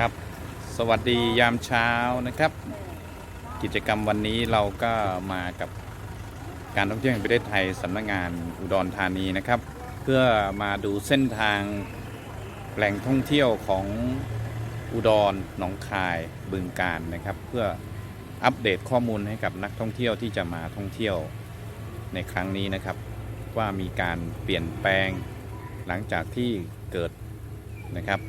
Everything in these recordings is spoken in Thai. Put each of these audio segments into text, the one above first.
ครับ สวัสดียามเช้านะครับ กิจกรรมวันนี้เราก็มากับการท่องเที่ยวแห่งประเทศไทยสำนักงานอุดรธานีนะครับ เพื่อมาดูเส้นทางแหล่งท่องเที่ยวของอุดรหนองคายบึงการนะครับ เพื่ออัปเดตข้อมูลให้กับนักท่องเที่ยวที่จะมาท่องเที่ยวในครั้งนี้นะครับ ว่ามีการเปลี่ยนแปลงหลังจากที่เกิดนะครับ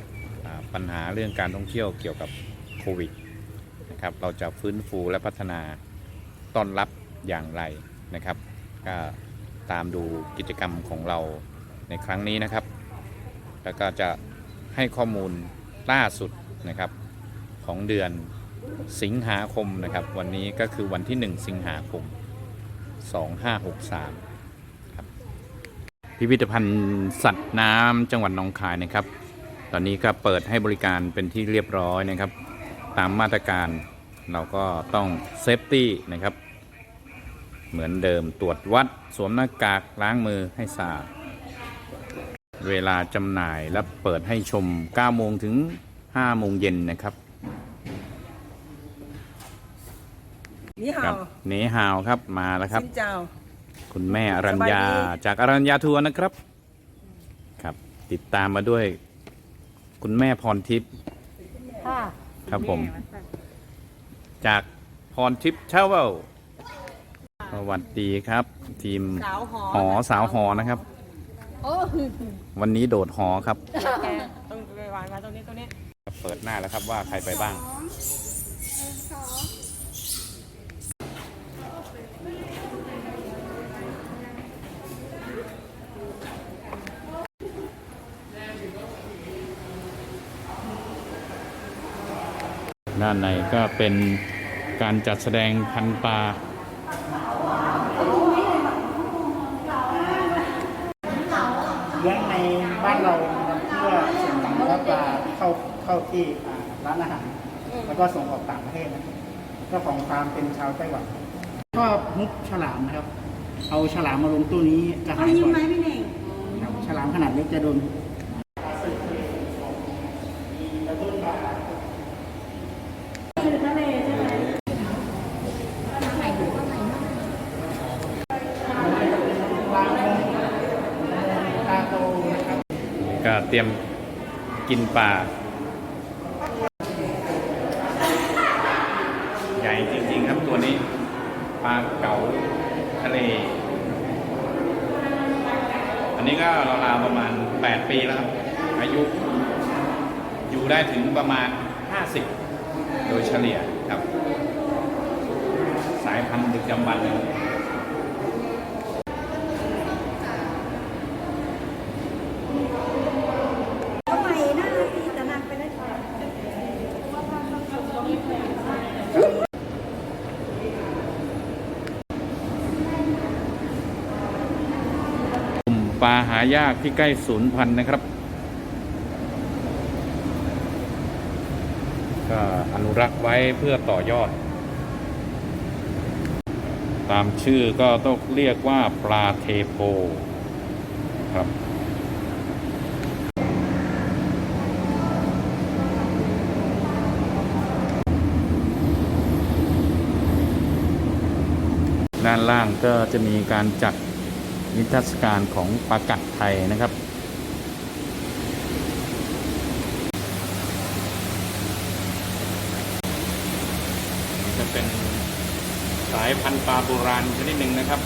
ปัญหาเรื่องการท่องเที่ยวเกี่ยวกับโควิดนะครับเราจะฟื้นฟูและพัฒนาต้อนรับอย่างไรนะครับ ก็ตามดูกิจกรรมของเราในครั้งนี้นะครับ แล้วก็จะให้ข้อมูลล่าสุดนะครับของเดือนสิงหาคมนะครับ วันนี้ก็คือวันที่ 1 สิงหาคม 2563ครับพิพิธภัณฑ์สัตว์น้ำจังหวัดหนองคายนะครับ ตอนนี้ก็เปิดให้บริการเป็นที่เรียบร้อยนะครับ ตามมาตรการเราก็ต้องเซฟตี้นะครับ เหมือนเดิมตรวจวัดสวมหน้ากากล้างมือให้สะอาดเวลาจำหน่ายและเปิดให้ชม 9 โมงถึง 5 โมงเย็นนะครับนี่คฮารัวบเนฮาวครับมาแล้วครับสินเจ้า คุณแม่อรัญญาสบายดี จากอรัญญาทัวร์นะครับ ครับ ติดตามมาด้วย คุณแม่พรทิพย์ค่ะครับผม จากพรทิพย์เชเวลสวัสดีครับ ทีมสาวหอหอสาวหอนะครับ โอ้วันนี้โดดหอครับแกต้องไปวางไว้ตรงนี้ตรงนี้ เปิดหน้าแล้วครับว่าใครไปบ้าง ด้านในก็เป็นการจัดแสดงพันปลาเลี้ยงในบ้านเรานะครับเพื่อส่งเนื้อปลาเข้าเข้าที่อ่าร้านอาหาร แล้วก็ส่งออกต่างประเทศนะครับเจ้าของฟาร์มเป็นชาวไต้หวันชอบฮุบฉลามนะครับ เอาฉลามมาลงตู้นี้จะหายก่อนครับฉลามขนาดเล็กจะโดน ตาโตนะครับ ก็เตรียมกินปลาใหญ่จริง ๆ ครับตัวนี้ปลาเก๋าทะเล อันนี้ก็ราวๆประมาณ 8 ปีแล้วครับ อายุ อยู่ได้ถึงประมาณ 50 โดยเฉลี่ยครับ สายพันธุ์ดึกดำบรรพ์เลย ทำไมหน้าตีแต่นางไปได้ กลุ่ม ปลาหายากที่ใกล้สูญพันธุ์นะครับ ก็อนุรักษ์ไว้เพื่อต่อยอด ตามชื่อก็ต้องเรียกว่าปลาเทโพครับด้านล่างก็จะมีการจัด นิทรรศการของปลากัดไทยนะครับ จะเป็นสายพันธุ์ปลาโบราณชนิดหนึ่งนะครับ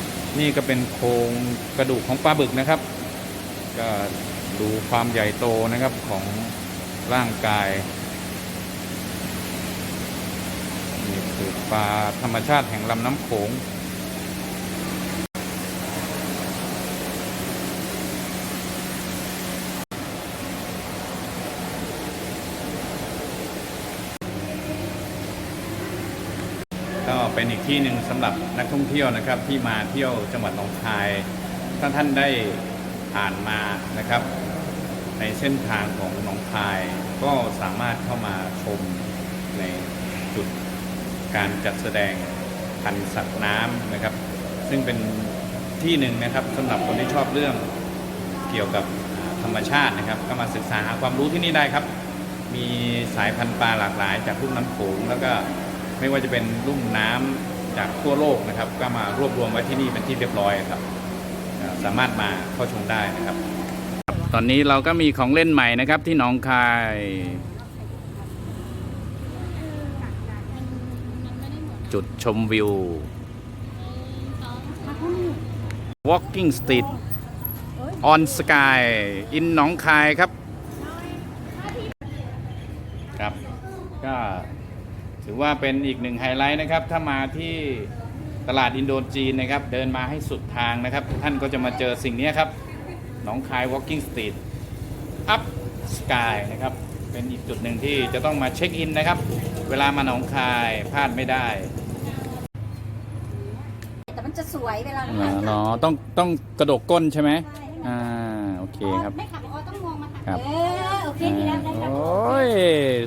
ครับ นี่ก็เป็นโครงกระดูกของปลาบึกนะครับ ก็ดูความใหญ่โตนะครับของร่างกายนี่คือปลาธรรมชาติแห่งลำน้ำโขง ก็เป็นอีกที่หนึ่งสำหรับนักท่องเที่ยวนะครับ ที่มาเที่ยวจังหวัดหนองคาย ถ้าท่านได้ผ่านมานะครับ ในเส้นทางของหนองคาย ก็สามารถเข้ามาชมในจุดการจัดแสดงพันธุ์สัตว์น้ำนะครับ ซึ่งเป็นที่หนึ่งนะครับสำหรับคนที่ชอบเรื่องเกี่ยวกับธรรมชาตินะครับ ก็มาศึกษาหาความรู้ที่นี่ได้ครับ มีสายพันธุ์ปลาหลากหลายจากลุ่มน้ำโขงแล้วก็ ไม่ว่าจะเป็นลุ่มน้ำจากทั่วโลกนะครับ ก็มารวบรวมไว้ที่นี่เป็นที่เรียบร้อยครับเอ่อสามารถมาเข้าชมได้นะครับ ตอนนี้เราก็มีของเล่นใหม่นะครับที่หนองคายจุดชมวิว Walking Street on Sky in หนองคายครับ ครับ ก็ ถือว่าเป็นอีกหนึ่งไฮไลท์นะครับ ถ้ามาที่ตลาดอินโดจีนนะครับ เดินมาให้สุดทางนะครับ ท่านก็จะมาเจอสิ่งนี้ครับ หนองคาย Walking Street Up Sky นะครับ เป็นอีกจุดหนึ่งที่จะต้องมาเช็คอินนะครับ เวลามาหนองคายพลาดไม่ได้แต่มันจะสวยเวลาอ๋อเหรอต้องต้องกระดกก้นใช่ไหมอ่าโอเคครับ ไม่ขับอ๋อต้องมองมาครัทางบเออโอเคดีแล้วได้ครับโอ้ย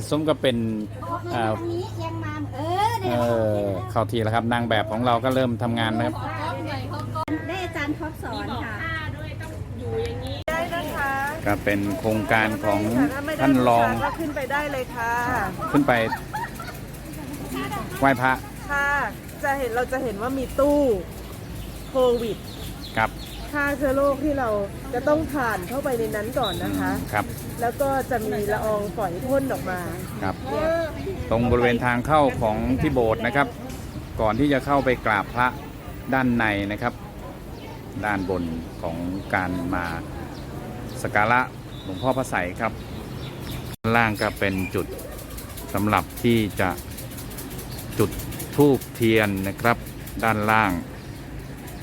สมกับเป็น ออกมาทางนี้ยังมาเออเอเนี่ยอเข้าทีแล้วครับนางแบบของเราก็เริ่มทำงานนะครับได้อาจารย์ท็อปสอนค่ะได้นะคะก็เป็นโครงการของถ้าไม่ได้ท่านรองก็ขึ้นไปได้เลยค่ะ ขึ้นไปไหว้พระ ค่ะ จะเห็นเราจะเห็นว่ามีตู้โควิดครับ ฆ่าเชื้อโรคที่เราจะต้องผ่านเข้าไปในนั้นก่อนนะคะ ครับแล้วก็จะมีละอองฝอยพ่นออกมาครับ ตรงบริเวณทางเข้าของที่โบสถ์นะครับ ก่อนที่จะเข้าไปกราบพระด้านในนะครับ ด้านบนของการมาสักการะหลวงพ่อพระไสยครับด้านล่างก็เป็นจุดสำหรับที่จะจุดธูปเทียนนะครับ ด้านล่าง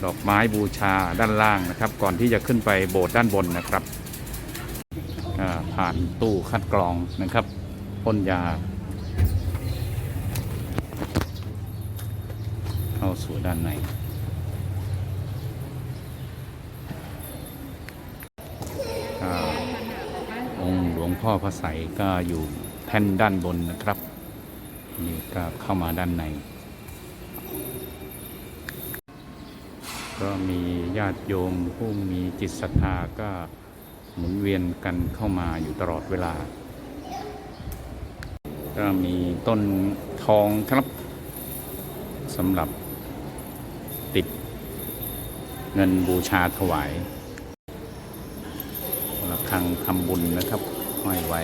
ดอกไม้บูชาด้านล่างนะครับ ก่อนที่จะขึ้นไปโบสถ์ด้านบนนะครับผ่านตู้คัดกรองนะครับพ่นยา เข้าสู่ด้านใน องค์หลวงพ่อพระไสก็อยู่แท่นด้านบนนะครับ นี่ก็เข้ามาด้านใน ก็มีญาติโยมผู้มีจิตศรัทธาก็หมุนเวียนกันเข้ามาอยู่ตลอดเวลา ก็มีต้นทองครับสำหรับติดเงินบูชาถวายระฆังทำบุญนะครับห้อยไว้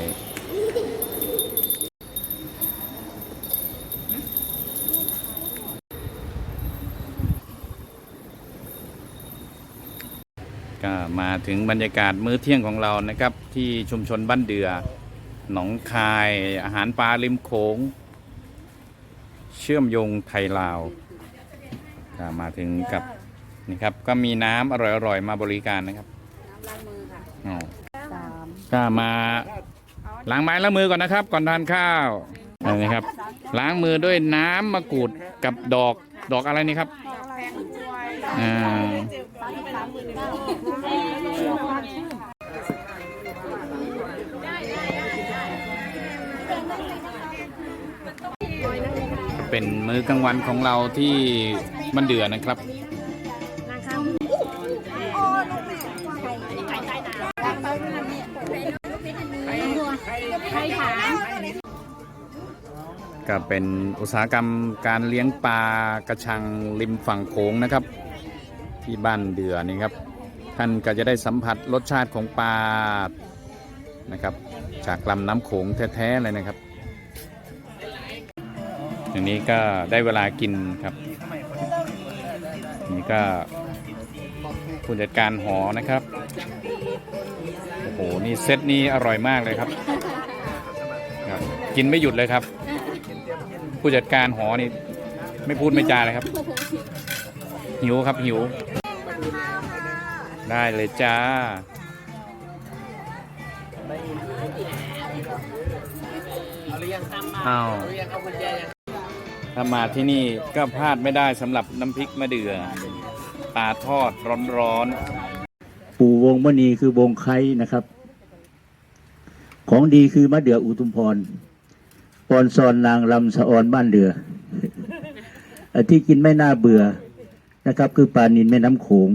ก็ มาถึงบรรยากาศมื้อเที่ยงของเรานะครับ ที่ชุมชนบ้านเดือ หนองคาย อาหารปลาริมโขง เชื่อมโยงไทยลาวก็มาถึงกับนี่ครับก็มีน้ำอร่อยๆ มาบริการนะครับน้ำล้างมือค่ะอ๋อสามก็มาล้างไม้ล้างมือก่อนนะครับ ก่อนทานข้าวนะครับ ล้างมือด้วยน้ำมะกรูดกับดอกดอกอะไรนี่ครับอ่า เป็นมื้อกลางวันของเราที่มันเดือนะครับก็เป็นอุตสาหกรรมการเลี้ยงปลากระชังริมฝั่งโขงนะครับ ที่บ้านเดือนี่ครับ ท่านก็จะได้สัมผัสรสชาติของปลานะครับ จากลำน้ำโขงแท้ๆเลยนะครับอย่างนี้ก็ได้เวลากินครับ นี่ก็ผู้จัดการหอนะครับ โอ้โห นี่เซตนี้อร่อยมากเลยครับครับ กินไม่หยุดเลยครับ ผู้จัดการหอนี่ไม่พูดไม่จาเลยครับ หิวครับหิว ได้เลยจ้าอ้าถ้ามาที่นี่ก็พลาดไม่ได้สำหรับน้ำพริกมะเดื่อปลาทอดร้อนปู่วงมณีคือวงไคร้นะครับ ของดีคือมะเดื่ออุทุมพรปอนซอนนางลำสะออนบ้านเดืออันที่กินไม่น่าเบื่อ นะครับ คือปลานินแม่น้ำโขง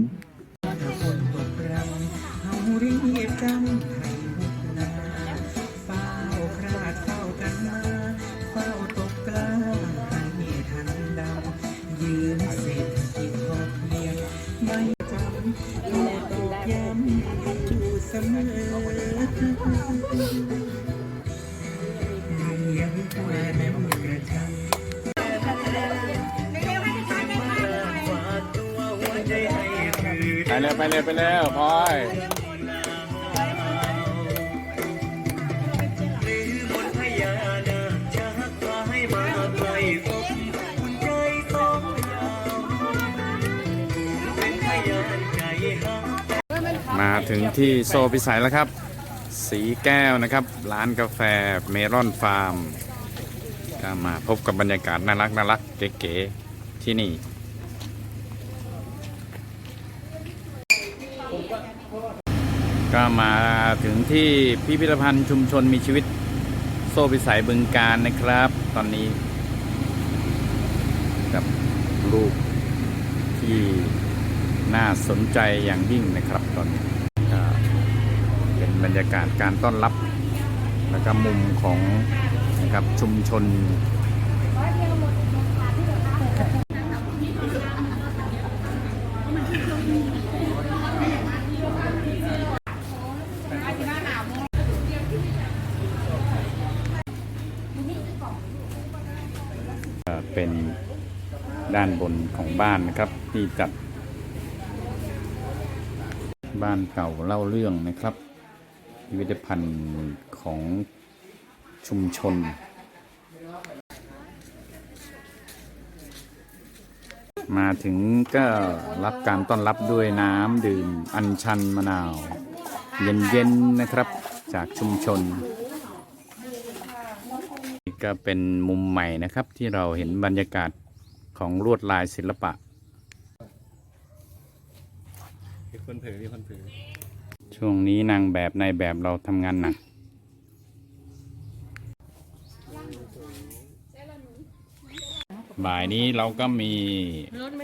เลยไปเลยไปแล้วพลอยมาถึงที่โซพิสัยแล้วครับ สีแก้วนะครับ ร้านกาแฟเมลอนฟาร์มก็มาพบกับบรรยากาศน่ารักน่ารักเก๋ๆที่นี่ ก็มาถึงที่พิพิธภัณฑ์ชุมชนมีชีวิตโซ่พิสัยบึงการนะครับ ตอนนี้ กับรูปที่น่าสนใจอย่างยิ่งนะครับตอนนี้ก็เป็นบรรยากาศการต้อนรับ แล้วก็มุมของนะครับชุมชน เป็นด้านบนของบ้านนะครับ ที่จัด บ้านเก่าเล่าเรื่องนะครับพิพิธภัณฑ์ของชุมชน มาถึงก็รับการต้อนรับด้วยน้ำดื่มอัญชันมะนาว เย็นๆนะครับจากชุมชน ก็เป็นมุมใหม่นะครับที่เราเห็นบรรยากาศของลวดลายศิลปะ มีคนเผยมีคนเผยช่วงนี้นางแบบในายแบบเราทำงานหนัก บ่ายนี้เราก็มี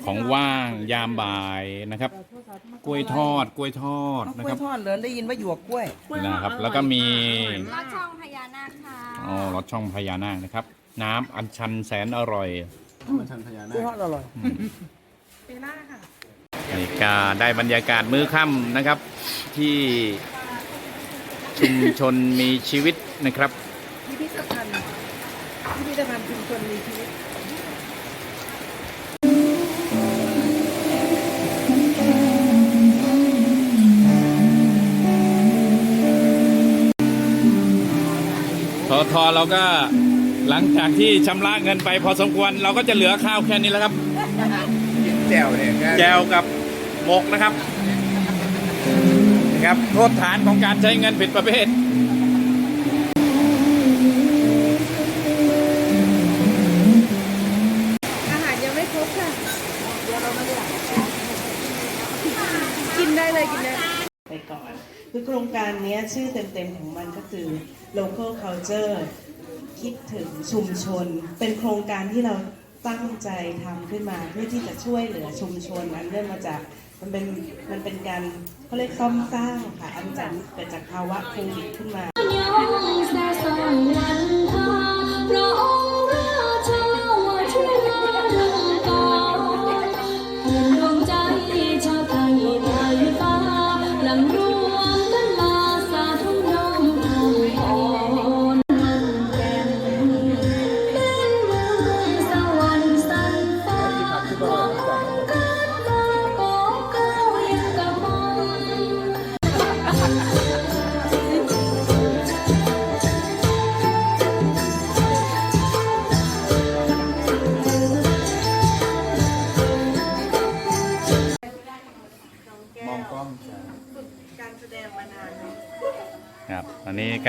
ของว่างยามบ่ายนะครับ กล้วยทอดกล้วยทอดนะกล้ควรัยบทอดเหรอได้ยินว่าหยวกกล้วยนะครับ แล้วก็มี ลอดช่องพญานาคค่ะ อ๋อรถช่องพญานาคนะครับ น้ำอัญชันแสนอร่อยมันชันพญากล้วยนาทคอดอร่อยนี่ก็ได้บรรยากาศมื้อค่ำนะครับ ที่ชุมชนมีชีวิตนะครับ พิพิธภัณฑ์พิพิธภัณฑ์ชุมชนมีชีวิต ทอทอเราก็หลังจากที่ชำระเงินไปพอสมควรเราก็จะเหลือข้าวแค่นี้แล้วครับแจ่วเนี่ยแจวกับหมกนะครับนะครับ โทษฐานของการใช้เงินผิดประเภท คือโครงการนี้ชื่อเต็มๆของมันก็คือ local culture คิดถึงชุมชน เป็นโครงการที่เราตั้งใจทำขึ้นมาเพื่อที่จะช่วยเหลือชุมชนอันเนื่องมาจากมันเป็นมันเป็นการเขาเรียกซ่อมสร้างค่ะอันจากเกิดจากภาวะโควิดขึ้นมา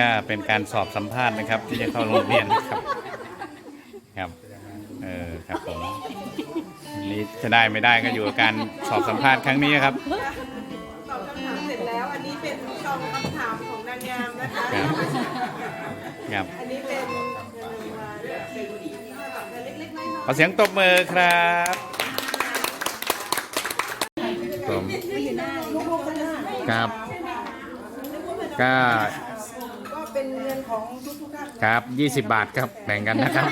็เป็นการสอบสัมภาษณ์นะครับ ที่จะเข้าโรงเรียนครับครับเออครับผมนี้จะได้ไม่ได้ก็อยู่กับการสอบสัมภาษณ์ครั้งนี้ครับ ตอบคำถามเสร็จแล้ว อันนี้เป็นตองคำถามของนางงามนะคะครับอันนี้เป็นเอ่อเป็นตอบเล็กๆน้อยขอเสียงตบมือครับครับก็ ของทุกๆท่าน ครับ 20 บาทครับ แบ่งกันนะครับ